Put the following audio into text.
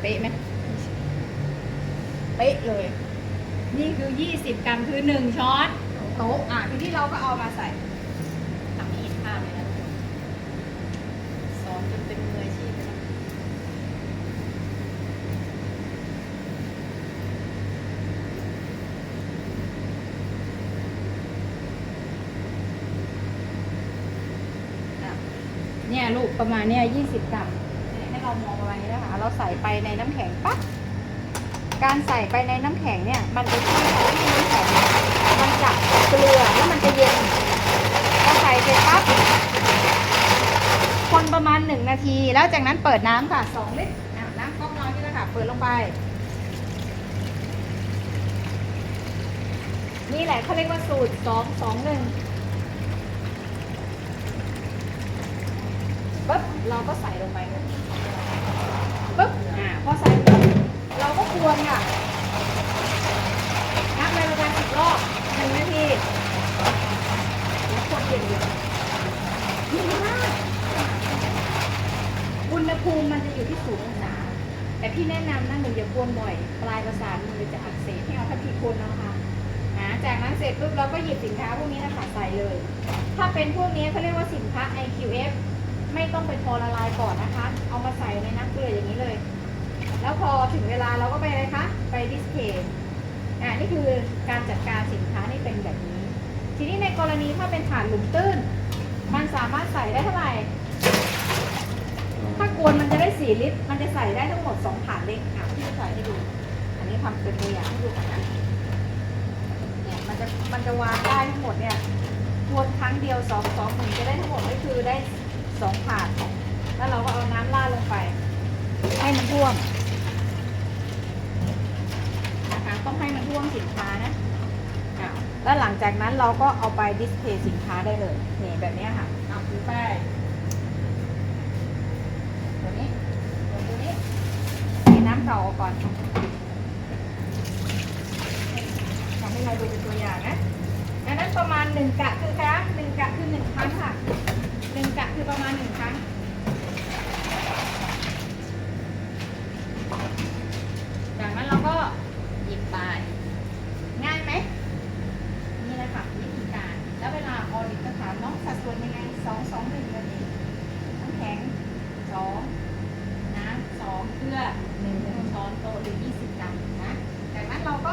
เป๊ะไหมเป๊ะเลย นี่คือ 20 กรัมคือ 1 ช้อนโต๊ะอะทีนี้เราก็เอามาใส่ทำให้เห็นภาพเลยนะทุกคนสอนจนเป็นมืออาชีพเลยนะอะเนี่ยลูกประมาณเนี่ย20 กรัม เรามองประมาณนี้นะคะ เราใส่ไปในน้ำแข็งปั๊บการใส่ไปในน้ำแข็งเนี่ย มันจะช่วยทำให้น้ำแข็งมันจับเกลือแล้วมันจะเย็นพอใส่เสร็จปั๊บคนประมาณหนึ่งนาที แล้วจากนั้นเปิดน้ำค่ะสองลิตรอะน้ำก๊อกน้อยนี่แหละค่ะ เปิดลงไป นี่แหละเขาเรียกว่าสูตรสองสองหนึ่งปุ๊บเราก็ใส่ลงไปเลยปุ๊บอ่าพอใส่ปุ๊บเราก็ค วรค่ะ นับไปประมาณสิบรอบหนึ่งนาทีแล้วคนเย็นเลยดีมากอุณหภูมิมันจะอยู่ที่ศูนย์องศาแต่พี่แนะนำนะหนูอย่าควรบ่อย ปลายประสาทมือจะอักเสบให้เอาทัพพีคนนะคะนะจากนั้นเสร็จปุ๊บเราก็หยิบสินค้าพวกนี้นะคะใส่เลย ถ้าเป็นพวกนี้เขาเรียกว่าสินค้า IQF ไม่ต้องไปพอละลายก่อนนะคะ เอามาใส่ในน้ำเกลืออย่างนี้ ถึงเวลาเราก็ไปอะไรคะ ไปดิสเพย์อ่านี่คือการจัดการสินค้านี่เป็นแบบนี้ ทีนี้ในกรณีถ้าเป็นถาดหลุมตื้น มันสามารถใส่ได้เท่าไหร่ ถ้ากวนมันจะได้ 4 ลิตร มันจะใส่ได้ทั้งหมด2ถาดเล็กอะพี่จะใส่ให้ดู อันนี้ทำเป็นตัวอย่างให้ดูก่อนนะเนี่ยมันจะมันจะวางได้ทั้งหมดเนี่ยกวนครั้งเดียวสองสองหนึ่งจะได้ทั้งหมดก็คือได้สองถาดแล้วเราก็เอาน้ำราดลงไป ให้มันท่วม นะคะ ต้องให้มันท่วมสินค้านะอะแล้วหลังจากนั้นเราก็เอาไปดิสเพย์สินค้าได้เลยนี่แบบเนี้ยค่ะเอาคือแป้งตัวนี้ตัวนี้มีน้ำเก่าออกก่อนทำให้เราดูเป็นตัวอย่างนะอันนั้นประมาณหนึ่งกะคือครั้งหนึ่งกะคือหนึ่งครั้งค่ะหนึ่งกะคือประมาณหนึ่งครั้ง จากนั้นเราก็หยิบไปง่ายไหมนี่แหละค่ะวิธีการ แล้วเวลาออดิตจะถามน้องสัดส่วนยังไงสองสองหนึ่งแบบนี้น้ำแข็งส องน้ำสองเกลือหนึ่งช้อนโต๊ะหรือยี่สิบกรัมนะจากนั้นเราก็